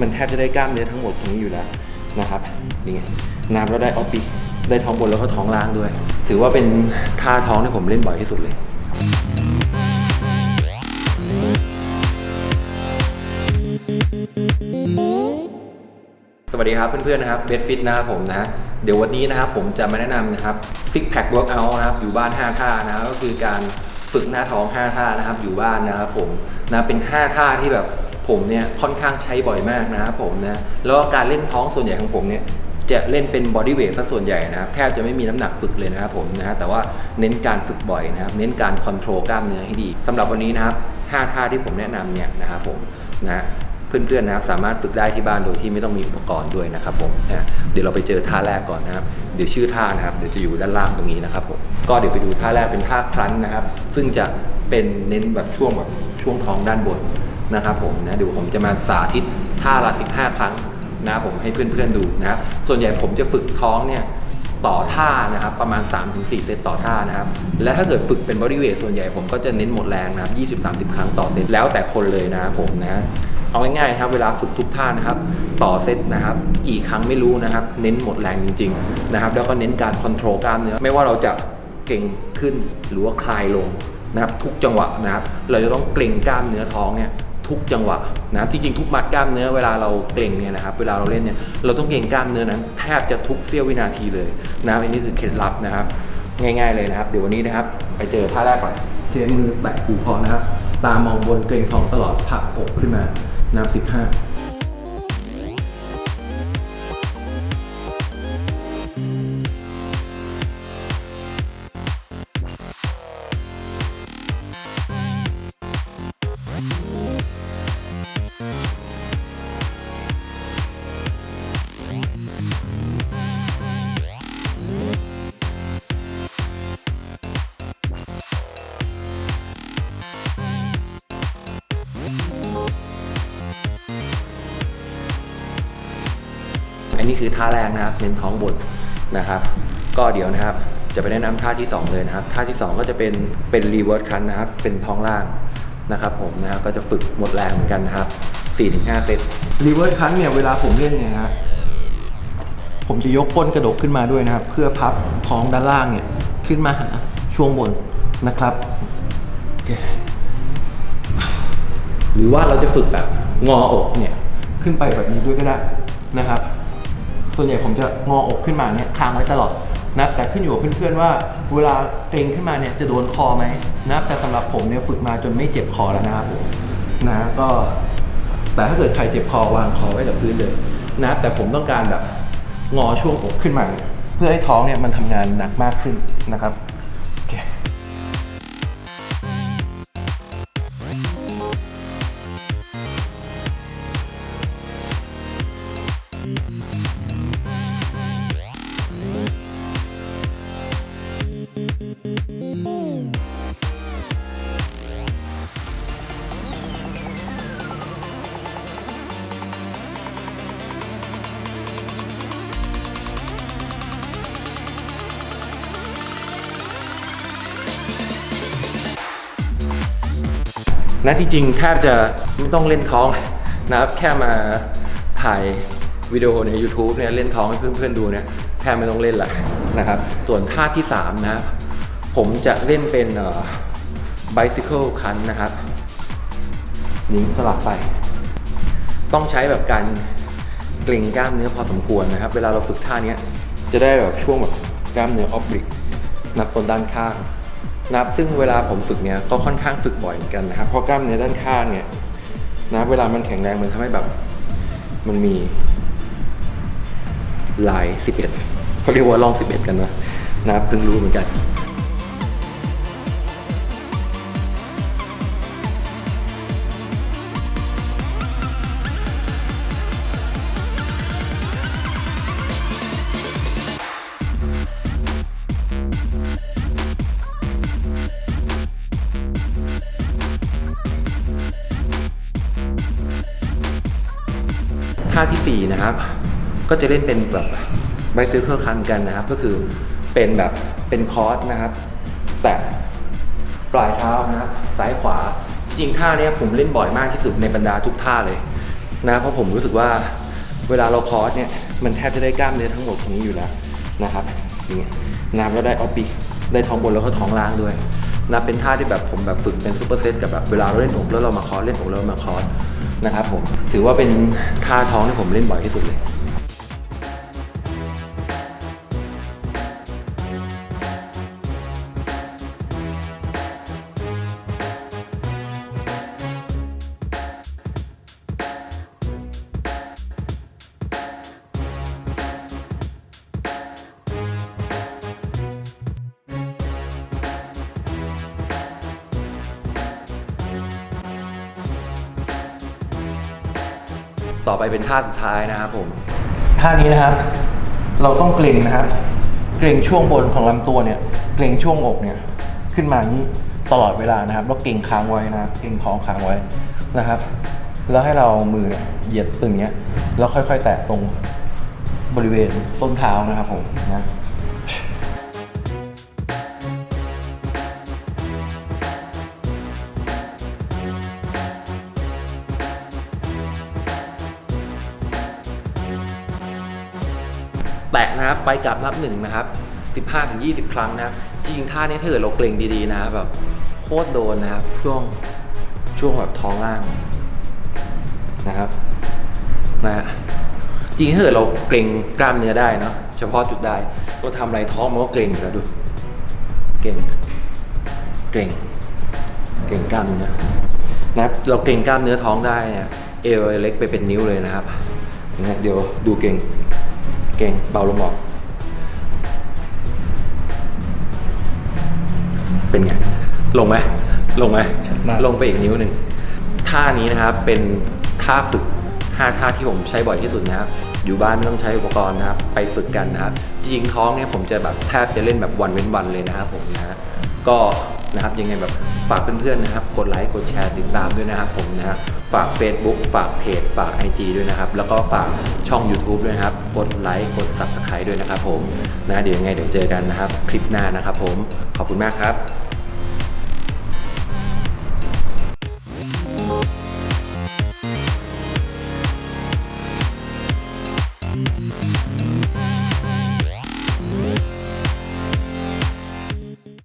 มันแทบจะได้กล้ามเนื้อทั้งหมดตรงนี้อยู่แล้วนะครับนี่ไงนะครับแล้วได้ออฟปีได้ท้องบนแล้วก็ท้องล่างด้วย ถือว่าเป็นท่าท้องที่ผมเล่นบ่อยที่สุดเลยสวัสดีครับเพื่อนๆนะครับเบสฟิตนะครับผมนะเดี๋ยววันนี้นะครับผมจะมาแนะนำนะครับซิกแพคเวิร์กอัลนะครับอยู่บ้าน 5 ท่านะก็คือการฝึกหน้าท้อง 5 ท่านะครับอยู่บ้านนะครับผมนะเป็น 5 ท่าที่แบบ ผมเนี่ยค่อนข้างใช้บ่อยมากนะครับผมนะแล้วการเล่นท้องส่วนใหญ่ของผมเนี่ยจะเล่นเป็นบอดี้เวทซะส่วนใหญ่นะครับแทบจะไม่มีน้ำหนักฝึกเลยนะครับผมนะฮะแต่ว่าเน้นการฝึกบ่อยนะครับ เน้นการคอนโทรลกล้ามเนื้อให้ดีสำหรับวันนี้นะครับ5ท่าที่ผมแนะนำเนี่ยนะครับผมนะเพื่อนๆนะครับสามารถฝึกได้ที่บ้านโดยที่ไม่ต้องมีอุปกรณ์ด้วยนะครับผมนะเดี๋ยวเราไปเจอท่าแรกก่อนนะครับเดี๋ยวชื่อท่านะครับเดี๋ยวจะอยู่ด้านล่างตรงนี้นะครับผมก็เดี๋ยวไปดูท่าแรกเป็นท่าคลันนะครับ ซึ่งจะเป็นเน้นแบบช่วงแบบช่วงท้องด้านบน นะครับผมนะเดี๋ยวผมจะมาสาธิตท่าละ 15 ครั้งนะผมให้เพื่อนๆดูนะครับ ส่วนใหญ่ผมจะฝึกท้องเนี่ยต่อท่านะครับประมาณ 3-4 เซตต่อท่านะครับ และถ้าเกิดฝึกเป็นบริเวทส่วนใหญ่ผมก็จะเน้นหมดแรงนะครับ 20-30 ครั้งต่อเซตแล้วแต่คนเลยนะครับผมนะเอาง่ายๆครับเวลาฝึกทุกท่านะครับ ต่อเซตนะครับ กี่ครั้งไม่รู้นะครับ เน้นหมดแรงจริง ๆ นะครับ แล้วก็เน้นการคอนโทรลกล้ามเนื้อไม่ว่าเราจะเก่งขึ้นหรือว่าคลายลงนะครับ ทุกจังหวะนะครับ เราจะต้องเกร็งกล้ามเนื้อท้องเนี่ย ทุกจังหวะนะครับจริงๆทุกมัดกล้ามเนื้อเวลาเราเกร็งเนี่ยนะครับเวลาเราเล่นเนี่ยเราต้องเกร็งกล้ามเนื้อนั้นแทบจะทุกเสี้ยววินาทีเลยนะคอันนี้คือเคล็ดลับนะครับง่าย ๆเลยนะครับ เดี๋ยววันนี้นะครับ ไปเจอท่าแรกก่อนเชียงมือแตะหูพอนะครับ ตามองบนเกรงท้องตลอดผักอกขึ้นมานับห้า นนี้คือท่าแรกนะครับเน้นท้องบนนะครับ ก็เดี๋ยวนะครับจะไปแนะนำท่าที่สองเลยนะครับท่าที่สองก็จะเป็นเป็นรีเวิร์สคันนะครับ เป็นท้องล่างนะครับ ผมนะครับก็จะฝึกหมดแรงเหมือนกันนะครับ4-5เซตรีเวิร์สคันเนี่ยเวลาผมเล่นเนี่ยนะผมจะยกก้นกระดกขึ้นมาด้วยนะครับ เพื่อพับท้องด้านล่างเนี่ยขึ้นมาหาช่วงบนนะครับโอเคหรือว่าเราจะฝึกแบบงออกเนี่ยขึ้นไปแบบนี้ด้วยก็ได้นะครับ ส่วนใหญ่ผมจะงออกขึ้นมาเนี่ยค้างไว้ตลอดนะแต่ขึ้นอยู่กับเพื่อนๆว่า เวลาเกรงขึ้นมาเนี่ยจะโดนคอไหมนะแต่สำหรับผมเนี่ยฝึกมาจนไม่เจ็บคอแล้วนะครับนะก็แต่ถ้าเกิดใครเจ็บคอวางคอไว้กับพื้นเลยนะแต่ผมต้องการแบบงอช่วงอกขึ้นมา เพื่อให้ท้องเนี่ยมันทำงานหนักมากขึ้นนะครับ นะจริงๆแทบจะไม่ต้องเล่นท้องนะครับแค่มาถ่ายวิดีโอใน YouTube เนี่ยเล่นท้องให้เพื่อนๆดูเนี่ยแทบไม่ต้องเล่นละนะครับ ส่วนท่าที่ 3 นะครับผมจะเล่นเป็นเอ่อ bicycle คันนะครับนิ้งสลับไป ต้องใช้แบบการเกร็งกล้ามเนื้อพอสมควรนะครับ เวลาเราฝึกท่านี้จะได้แบบช่วงแบบกล้ามเนื้อออบลิกนับตนด้านข้าง นะครับซึ่งเวลาผมฝึกเนี้ยก็ค่อนข้างฝึกบ่อยเหมือนกันนะครับเพราะกล้ามเนื้อด้านข้างเนี่ยนะเวลามันแข็งแรงมันทำให้แบบมันมีลาย 11เขาเรียกว่าลอง 11 กันนะนับเพิ่งรู้เหมือนกัน ท่าทีสี่ 4 นะครับ ก็จะเล่นเป็นแบบไบซิเคิลคันกันนะครับ ก็คือเป็นแบบเป็นคอร์สนะครับ แต่ปลายเท้านะครับซ้ายขวาจริงท่าเนี้ยผมเล่นบ่อยมากที่สุดในบรรดาทุกท่าเลยนะเพราะผมรู้สึกว่าเวลาเราคอร์สเนี่ยมันแทบจะได้กล้ามเนื้อทั้งหมดตรงนี้อยู่แล้วนะครับอย่างเงี้ยนับแล้วได้ออฟปีได้ท้องบนแล้วก็ท้องล่างด้วยนะเป็นท่าที่แบบผมแบบฝึกเป็นซูเปอร์เซตกับแบบเวลาเราเล่นอกแล้วเรามาคอร์สเล่นอกแล้วมาคอร์ส นะครับผมถือว่าเป็นท่าท้องที่ผมเล่นบ่อยที่สุดเลย ต่อไปเป็นท่าสุดท้ายนะครับผม ท่านี้นะครับ เราต้องเกรงนะครับ เกรงช่วงบนของลำตัวเนี่ย เกรงช่วงอกเนี่ย ขึ้นมานี้ตลอดเวลานะครับแล้วเกรงค้างไว้นะครับ เกรงท้องค้างไว้นะครับ แล้วให้เรามือเนี่ยเหยียดตึงเนี้ย แล้วค่อยๆ แตะตรงบริเวณส้นเท้านะครับผมนะ แตะนะครับไปกลับนับหนึ่งนะครับ15ถึง20 ครั้งนะครับจริงๆท่านี้ถ้าเกิดเราเกรงดีๆนะครับแบบโคตรโดนนะครับช่วงช่วงแบบท้องล่างนะครับนะฮะจริงๆถ้าเกิดเราเกรงกล้ามเนื้อได้เนาะเฉพาะจุดได้เราทำอะไรท้องมันก็เกรงอยู่แล้วดูเกรงเกรงเกรงกล้ามเนื้อนะครับเราเกรงกล้ามเนื้อท้องได้เนี่ยเอวเล็กไปเป็นนิ้วเลยนะครับเนี่ยเดี๋ยวดูเกรง เก่งเบาลงบอก เป็นไง ลงไหมลงไหมชัดมาก ลงไปอีกนิ้วหนึ่งท่านี้นะครับเป็นท่าฝึก 5 ท่าที่ผมใช้บ่อยที่สุดนะครับ อยู่บ้านไม่ต้องใช้อุปกรณ์นะครับ ไปฝึกกันนะครับ จริงท้องเนี่ยผมจะแบบแทบจะเล่นแบบวันเว้นวันเลยนะครับผมนะฮะก็นะครับยังไงแบบฝากเพื่อนๆนะครับ กดไลค์กดแชร์ติดตามด้วยนะครับผมนะฮะฝาก Facebook ฝากเพจฝาก IG ด้วยนะครับ แล้วก็ฝากช่อง YouTube ด้วยนะครับ กดไลค์กด Subscribe ด้วยนะครับผมนะเดี๋ยวยังไงเดี๋ยวเจอกันนะครับ คลิปหน้านะครับผมขอบคุณมากครับ